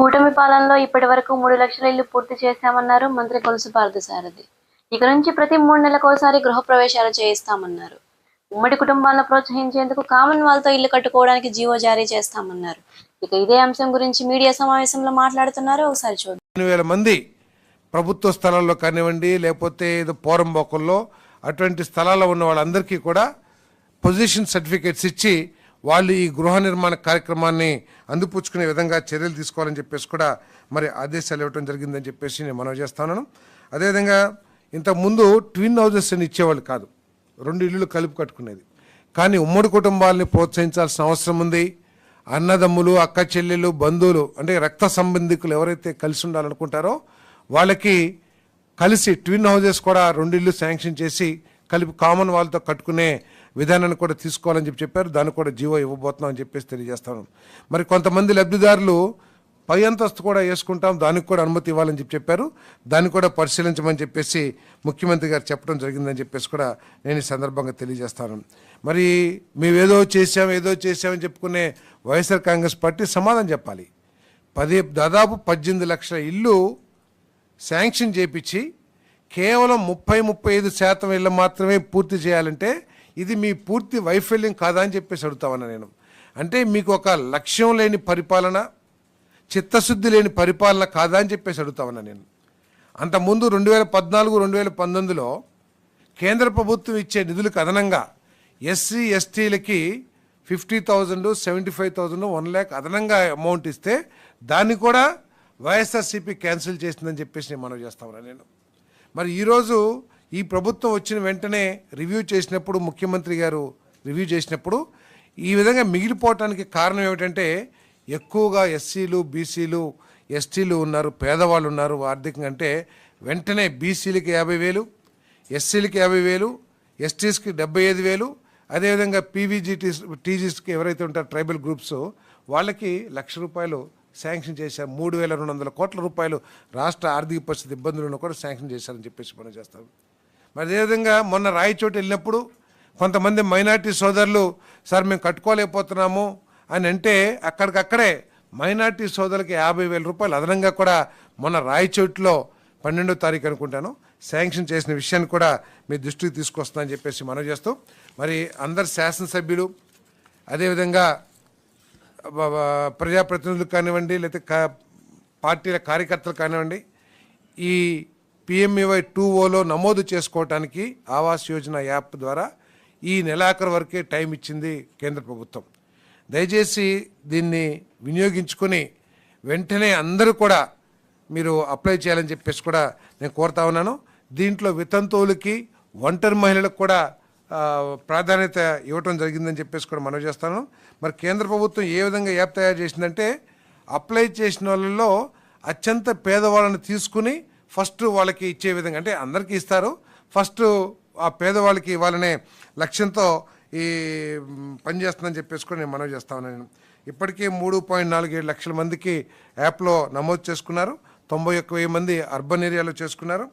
కూటమి పాలనలో ఇప్పటి వరకు మూడు లక్షల ఇల్లు పూర్తి చేశామన్నారు మంత్రి కొలుసు పార్థసారథి. ఇక నుంచి ప్రతి మూడు నెలలకోసారి గృహప్రవేశాలు చేయిస్తామన్నారు. ఉమ్మడి కుటుంబాలను ప్రోత్సహించేందుకు కామన్ వాళ్ళతో ఇల్లు కట్టుకోవడానికి జీవో జారీ చేస్తామన్నారు. ఇక ఇదే అంశం గురించి మీడియా సమావేశంలో మాట్లాడుతున్నారు ఒకసారి చూడండి. వేల మంది ప్రభుత్వ స్థలాల్లో కానివ్వండి లేకపోతే ఏదో పోరంబోకల్లో అటువంటి స్థలాల్లో ఉన్న వాళ్ళందరికీ కూడా పొజిషన్ సర్టిఫికేట్స్ ఇచ్చి వాళ్ళు ఈ గృహ నిర్మాణ కార్యక్రమాన్ని అందిపుచ్చుకునే విధంగా చర్యలు తీసుకోవాలని చెప్పేసి కూడా మరి ఆదేశాలు ఇవ్వడం జరిగిందని చెప్పేసి నేను మనవి చేస్తాను అదేవిధంగా ఇంతకుముందు ట్విన్ హౌజెస్ అని ఇచ్చేవాళ్ళు కాదు. రెండు ఇల్లులు కలిపి కట్టుకునేది. కానీ ఉమ్మడి కుటుంబాలని ప్రోత్సహించాల్సిన అవసరం ఉంది. అన్నదమ్ములు అక్క చెల్లెలు బంధువులు అంటే రక్త సంబంధికులు ఎవరైతే కలిసి ఉండాలనుకుంటారో వాళ్ళకి కలిసి ట్విన్ హౌజెస్ కూడా రెండు ఇల్లు శాంక్షన్ చేసి కలిపి కామన్ వాళ్ళతో కట్టుకునే విధానాన్ని కూడా తీసుకోవాలని చెప్పి చెప్పారు. దాన్ని కూడా జీవో ఇవ్వబోతున్నాం అని చెప్పేసి తెలియజేస్తాను. మరి కొంతమంది లబ్ధిదారులు పై అంతస్తు కూడా వేసుకుంటాం. దానికి కూడా అనుమతి ఇవ్వాలని చెప్పి చెప్పారు. దాన్ని కూడా పరిశీలించమని చెప్పేసి ముఖ్యమంత్రి గారు చెప్పడం జరిగిందని చెప్పేసి కూడా నేను ఈ సందర్భంగా తెలియజేస్తాను. మరి మేము ఏదో చేసాం ఏదో చేసామని చెప్పుకునే వైఎస్ఆర్ కాంగ్రెస్ పార్టీ సమాధానం చెప్పాలి. పది దాదాపు పద్దెనిమిది లక్షల ఇల్లు శాంక్షన్ చేపించి కేవలం ముప్పై ముప్పై ఐదు శాతం ఇళ్ళు మాత్రమే పూర్తి చేయాలంటే ఇది మీ పూర్తి వైఫల్యం కాదా అని చెప్పేసి అడుగుతామన్నా నేను. అంటే మీకు ఒక లక్ష్యం లేని పరిపాలన చిత్తశుద్ధి లేని పరిపాలన కాదా అని చెప్పేసి అడుగుతామన్నా నేను. అంతకుముందు రెండు వేల పద్నాలుగు రెండు వేల పంతొమ్మిదిలో కేంద్ర ప్రభుత్వం ఇచ్చే నిధులకు అదనంగా ఎస్సీ ఎస్టీలకి fifty thousand seventy five thousand one lakh అదనంగా అమౌంట్ ఇస్తే దాన్ని కూడా వైఎస్ఆర్సీపీ క్యాన్సిల్ చేసిందని చెప్పేసి నేను మనవి చేస్తామన్నా నేను. మరి ఈరోజు ఈ ప్రభుత్వం వచ్చిన వెంటనే రివ్యూ చేసినప్పుడు ముఖ్యమంత్రి గారు రివ్యూ చేసినప్పుడు ఈ విధంగా మిగిలిపోవటానికి కారణం ఏమిటంటే ఎక్కువగా ఎస్సీలు బీసీలు ఎస్టీలు ఉన్నారు పేదవాళ్ళు ఉన్నారు ఆర్థికంగా అంటే వెంటనే బీసీలకి యాభై వేలు ఎస్సీలకి యాభై వేలు ఎస్టీస్కి డెబ్బై ఐదు వేలు అదేవిధంగా పీవీజీటీ టీజీస్కి ఎవరైతే ఉంటారో ట్రైబల్ గ్రూప్స్ వాళ్ళకి లక్ష రూపాయలు శాంక్షన్ చేశారు. మూడు వేల రెండు వందల కోట్ల రూపాయలు రాష్ట్ర ఆర్థిక పరిస్థితి ఇబ్బందులను కూడా శాంక్షన్ చేశారని చెప్పేసి మనం చేస్తాం. మరి అదేవిధంగా మొన్న రాయచోటు వెళ్ళినప్పుడు కొంతమంది మైనార్టీ సోదరులు సార్ మేము కట్టుకోలేకపోతున్నాము అని అంటే అక్కడికక్కడే మైనార్టీ సోదరులకి యాభై వేల రూపాయలు అదనంగా కూడా మొన్న రాయచోటులో పన్నెండో తారీఖు అనుకుంటాను శాంక్షన్ చేసిన విషయాన్ని కూడా మీ దృష్టికి తీసుకొస్తుందని చెప్పేసి మనం చేస్తూ మరి అందరు శాసనసభ్యులు అదేవిధంగా ప్రజాప్రతినిధులు కానివ్వండి లేకపోతే పార్టీల కార్యకర్తలు కానివ్వండి ఈ పిఎంఈవై టూ ఓలో నమోదు చేసుకోవటానికి ఆవాస్ యోజన యాప్ ద్వారా ఈ నెలాఖరు వరకే టైం ఇచ్చింది కేంద్ర ప్రభుత్వం. దయచేసి దీన్ని వినియోగించుకొని వెంటనే అందరూ కూడా మీరు అప్లై చేయాలని చెప్పేసి కూడా నేను కోరుతా ఉన్నాను. దీంట్లో వితంతువులకి ఒంటరి మహిళలకు కూడా ప్రాధాన్యత ఇవ్వటం జరిగిందని చెప్పేసి కూడా మనవి చేస్తాను. మరి కేంద్ర ప్రభుత్వం ఏ విధంగా యాప్ తయారు చేసిందంటే అప్లై చేసిన వాళ్ళలో అత్యంత పేదవాళ్ళని తీసుకుని ఫస్ట్ వాళ్ళకి ఇచ్చే విధంగా అంటే అందరికీ ఇస్తారు. ఫస్ట్ ఆ పేదవాళ్ళకి ఇవ్వాలనే లక్ష్యంతో ఈ పనిచేస్తుందని చెప్పేసి కూడా నేను మనవి చేస్తా నేను ఇప్పటికే మూడు పాయింట్ నాలుగు లక్షల మందికి యాప్లో నమోదు చేసుకున్నారు. తొంభై ఒక్క వెయ్యి మంది అర్బన్ ఏరియాలో చేసుకున్నారు.